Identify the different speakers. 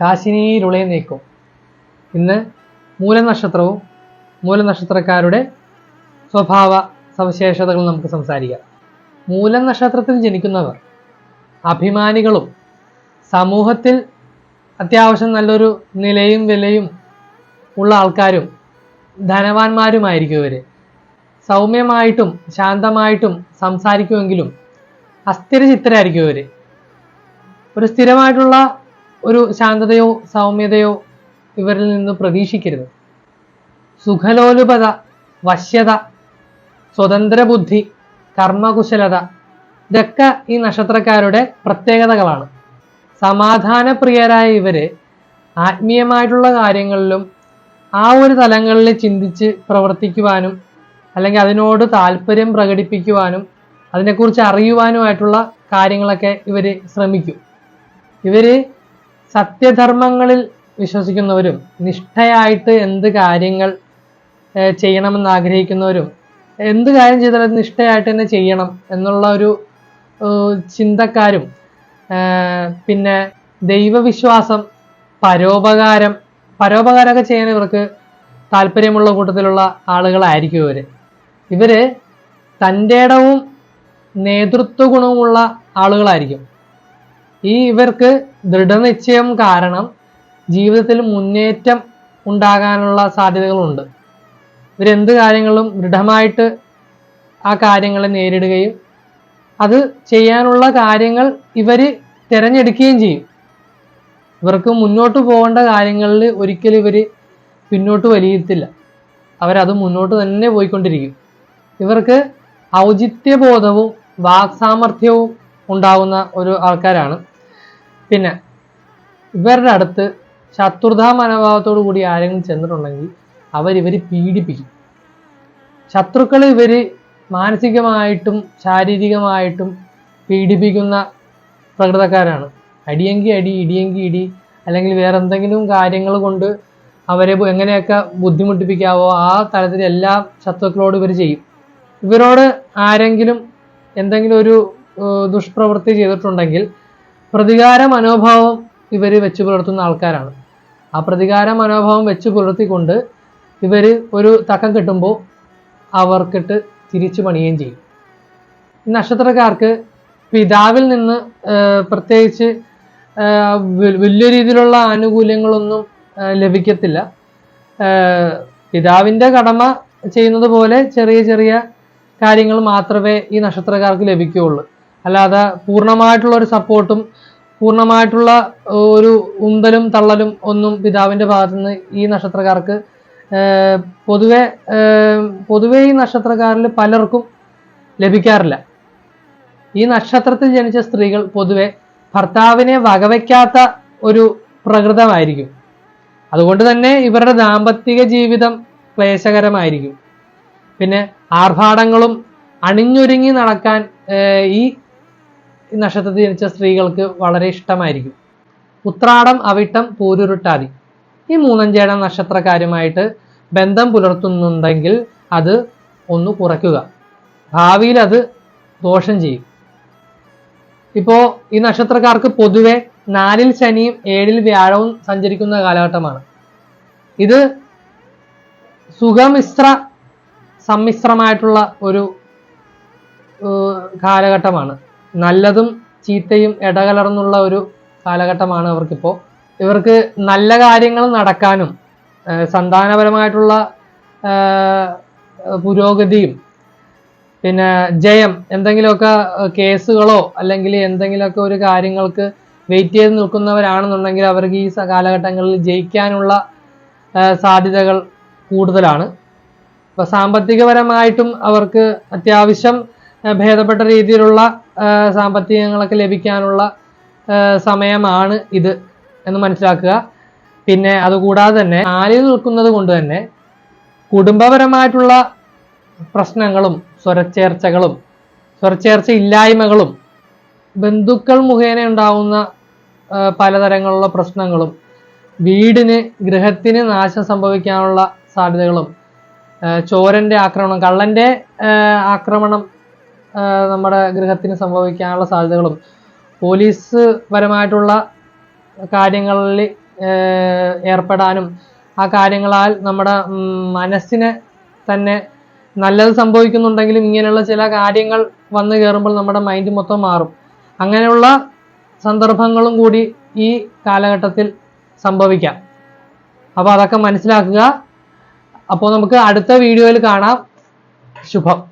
Speaker 1: കാശിനിയിലുളയെ നീക്കും. ഇന്ന് മൂലനക്ഷത്രവും മൂലനക്ഷത്രക്കാരുടെ സ്വഭാവ സവിശേഷതകൾ നമുക്ക് സംസാരിക്കാം. മൂലനക്ഷത്രത്തിൽ ജനിക്കുന്നവർ അഭിമാനികളും സമൂഹത്തിൽ അത്യാവശ്യം നല്ലൊരു നിലയും വിലയും ഉള്ള ആൾക്കാരും ധനവാന്മാരുമായിരിക്കും ഇവർ സൗമ്യമായിട്ടും ശാന്തമായിട്ടും സംസാരിക്കുമെങ്കിലും അസ്ഥിരചിത്തരായിരിക്കും ഇവർ ഒരു സ്ഥിരമായിട്ടുള്ള ഒരു ശാന്തതയോ സൗമ്യതയോ ഇവരിൽ നിന്ന് പ്രതീക്ഷിക്കരുത്. സുഖലോലുപത വശ്യത സ്വതന്ത്ര ബുദ്ധി കർമ്മകുശലത ഇതൊക്കെ ഈ നക്ഷത്രക്കാരുടെ പ്രത്യേകതകളാണ്. സമാധാനപ്രിയരായ ഇവർ ആത്മീയമായിട്ടുള്ള കാര്യങ്ങളിലും ആ ഒരു തലങ്ങളിൽ ചിന്തിച്ച് പ്രവർത്തിക്കുവാനും അല്ലെങ്കിൽ അതിനോട് താല്പര്യം പ്രകടിപ്പിക്കുവാനും അതിനെക്കുറിച്ച് അറിയുവാനുമായിട്ടുള്ള കാര്യങ്ങളൊക്കെ ഇവർ ശ്രമിക്കും. ഇവർ സത്യധർമ്മങ്ങളിൽ വിശ്വസിക്കുന്നവരും നിഷ്ഠയായിട്ട് എന്ത് കാര്യങ്ങൾ ചെയ്യണമെന്ന് ആഗ്രഹിക്കുന്നവരും എന്ത് കാര്യം ചെയ്താലും നിഷ്ഠയായിട്ട് തന്നെ ചെയ്യണം എന്നുള്ള ഒരു ചിന്തക്കാരും പിന്നെ ദൈവവിശ്വാസം പരോപകാരം പരോപകാരമൊക്കെ ചെയ്യാൻ ഇവർക്ക് താല്പര്യമുള്ള കൂട്ടത്തിലുള്ള ആളുകളായിരിക്കും ഇവർ. ഇവർ തന്റെ ഇടവും നേതൃത്വ ഗുണവുമുള്ള ആളുകളായിരിക്കും. ഈ ഇവർക്ക് ദൃഢനിശ്ചയം കാരണം ജീവിതത്തിൽ മുന്നേറ്റം ഉണ്ടാകാനുള്ള സാധ്യതകളുണ്ട്. ഇവരെന്ത് കാര്യങ്ങളും ദൃഢമായിട്ട് ആ കാര്യങ്ങളെ നേരിടുകയും അത് ചെയ്യാനുള്ള കാര്യങ്ങൾ ഇവർ തിരഞ്ഞെടുക്കുകയും ചെയ്യും. ഇവർക്ക് മുന്നോട്ട് പോകേണ്ട കാര്യങ്ങളിൽ ഒരിക്കലും ഇവർ പിന്നോട്ട് വലിയത്തില്ല. അവരത് മുന്നോട്ട് തന്നെ പോയിക്കൊണ്ടിരിക്കും. ഇവർക്ക് ഔചിത്യബോധവും വാക്സാമർഥ്യവും ഉണ്ടാകുന്ന ഒരു ആൾക്കാരാണ്. പിന്നെ ഇവരുടെ അടുത്ത് ശത്രുതാ മനോഭാവത്തോടു കൂടി ആരെങ്കിലും ചെന്നിട്ടുണ്ടെങ്കിൽ അവരിവർ പീഡിപ്പിക്കും. ശത്രുക്കൾ ഇവർ മാനസികമായിട്ടും ശാരീരികമായിട്ടും പീഡിപ്പിക്കുന്ന പ്രകൃതക്കാരാണ്. അടിയെങ്കി അടി ഇടിയെങ്കി ഇടി അല്ലെങ്കിൽ വേറെ എന്തെങ്കിലും കാര്യങ്ങൾ കൊണ്ട് അവരെ എങ്ങനെയൊക്കെ ബുദ്ധിമുട്ടിപ്പിക്കാവോ ആ തരത്തിൽ എല്ലാ ശത്രുക്കളോട് ഇവർ ചെയ്യും. ഇവരോട് ആരെങ്കിലും എന്തെങ്കിലും ഒരു ദുഷ്പ്രവൃത്തി ചെയ്തിട്ടുണ്ടെങ്കിൽ പ്രതികാര മനോഭാവം ഇവർ വെച്ച് പുലർത്തുന്ന ആൾക്കാരാണ്. ആ പ്രതികാര മനോഭാവം വെച്ച് പുലർത്തിക്കൊണ്ട് ഇവർ ഒരു തക്കം കിട്ടുമ്പോൾ അവർക്കിട്ട് തിരിച്ചു പണിയുകയും ചെയ്യും. നക്ഷത്രക്കാർക്ക് പിതാവിൽ നിന്ന് പ്രത്യേകിച്ച് വലിയ രീതിയിലുള്ള ആനുകൂല്യങ്ങളൊന്നും ലഭിക്കത്തില്ല. പിതാവിന്റെ കടമ ചെയ്യുന്നത് പോലെ ചെറിയ ചെറിയ കാര്യങ്ങൾ മാത്രമേ ഈ നക്ഷത്രക്കാർക്ക് ലഭിക്കുകയുള്ളൂ. അല്ലാതെ പൂർണമായിട്ടുള്ള ഒരു സപ്പോർട്ടും പൂർണമായിട്ടുള്ള ഒരു ഉന്തലും തള്ളലും ഒന്നും പിതാവിന്റെ ഭാഗത്തു നിന്ന് ഈ നക്ഷത്രക്കാർക്ക് പൊതുവെ പൊതുവെ ഈ നക്ഷത്രക്കാരിൽ പലർക്കും ലഭിക്കാറില്ല. ഈ നക്ഷത്രത്തിൽ ജനിച്ച സ്ത്രീകൾ പൊതുവെ ഭർത്താവിനെ വകവയ്ക്കാത്ത ഒരു പ്രകൃതമായിരിക്കും. അതുകൊണ്ട് തന്നെ ഇവരുടെ ദാമ്പത്തിക ജീവിതം ക്ലേശകരമായിരിക്കും. പിന്നെ ആർഭാടങ്ങളും അണിഞ്ഞൊരുങ്ങി നടക്കാൻ ഈ നക്ഷത്രത്തിൽ ജനിച്ച സ്ത്രീകൾക്ക് വളരെ ഇഷ്ടമായിരിക്കും. ഉത്രാടം അവിട്ടം പൂരുരുട്ടാതി. ഈ മൂന്നഞ്ചേടം നക്ഷത്രക്കാരുമായിട്ട് ബന്ധം പുലർത്തുന്നുണ്ടെങ്കിൽ അത് ഒന്ന് കുറയ്ക്കുക. ഭാവിയിൽ അത് ദോഷം ചെയ്യും. ഇപ്പോ ഈ നക്ഷത്രക്കാർക്ക് പൊതുവെ നാലിൽ ശനിയും ഏഴിൽ വ്യാഴവും സഞ്ചരിക്കുന്ന കാലഘട്ടമാണ്. ഇത് സുഖമിശ്ര സമ്മിശ്രമായിട്ടുള്ള ഒരു കാലഘട്ടമാണ്. നല്ലതും ചീത്തയും ഇടകലർന്നുള്ള ഒരു കാലഘട്ടമാണ് അവർക്കിപ്പോൾ ഇവർക്ക് നല്ല കാര്യങ്ങൾ നടക്കാനും സന്താനപരമായിട്ടുള്ള പുരോഗതിയും പിന്നെ ജയം എന്തെങ്കിലുമൊക്കെ കേസുകളോ അല്ലെങ്കിൽ എന്തെങ്കിലുമൊക്കെ ഒരു കാര്യങ്ങൾക്ക് വെയിറ്റ് ചെയ്ത് നിൽക്കുന്നവരാണെന്നുണ്ടെങ്കിൽ അവർക്ക് ഈ കാലഘട്ടങ്ങളിൽ ജയിക്കാനുള്ള സാധ്യതകൾ കൂടുതലാണ്. ഇപ്പൊ സാമ്പത്തികപരമായിട്ടും അവർക്ക് അത്യാവശ്യം ഭേദപ്പെട്ട രീതിയിലുള്ള സാമ്പത്തികങ്ങളൊക്കെ ലഭിക്കാനുള്ള സമയമാണ് ഇത് എന്ന് മനസ്സിലാക്കുക. പിന്നെ അതുകൂടാതെ തന്നെ ആലിൽ നിൽക്കുന്നത് കൊണ്ട് തന്നെ കുടുംബപരമായിട്ടുള്ള പ്രശ്നങ്ങളും സ്വരച്ചേർച്ചകളും സ്വരച്ചേർച്ച ഇല്ലായ്മകളും ബന്ധുക്കൾ മുഖേന ഉണ്ടാവുന്ന ആ, പലതരങ്ങളുള്ള പ്രശ്നങ്ങളും വീടിന് ഗൃഹത്തിന് നാശം സംഭവിക്കാനുള്ള സാധ്യതകളും ചോരന്റെ ആക്രമണം കള്ളന്റെ ആക്രമണം നമ്മുടെ ഗൃഹത്തിന് സംഭവിക്കാനുള്ള സാധ്യതകളും. പോലീസ് പരമായിട്ടുള്ള കാര്യങ്ങളിൽ ഏർ, ഏർപ്പെടാനും ആ കാര്യങ്ങളാൽ നമ്മുടെ മനസ്സിനെ തന്നെ നല്ലത് സംഭവിക്കുന്നുണ്ടെങ്കിലും ഇങ്ങനെയുള്ള ചില കാര്യങ്ങൾ വന്നു കയറുമ്പോൾ നമ്മുടെ മൈൻഡ് മൊത്തം മാറും. അങ്ങനെയുള്ള സന്ദർഭങ്ങളും കൂടി ഈ കാലഘട്ടത്തിൽ സംഭവിക്കാം. അപ്പോൾ അതൊക്കെ മനസ്സിലാക്കുക. അപ്പോൾ നമുക്ക് അടുത്ത വീഡിയോയിൽ കാണാം. ശുഭം.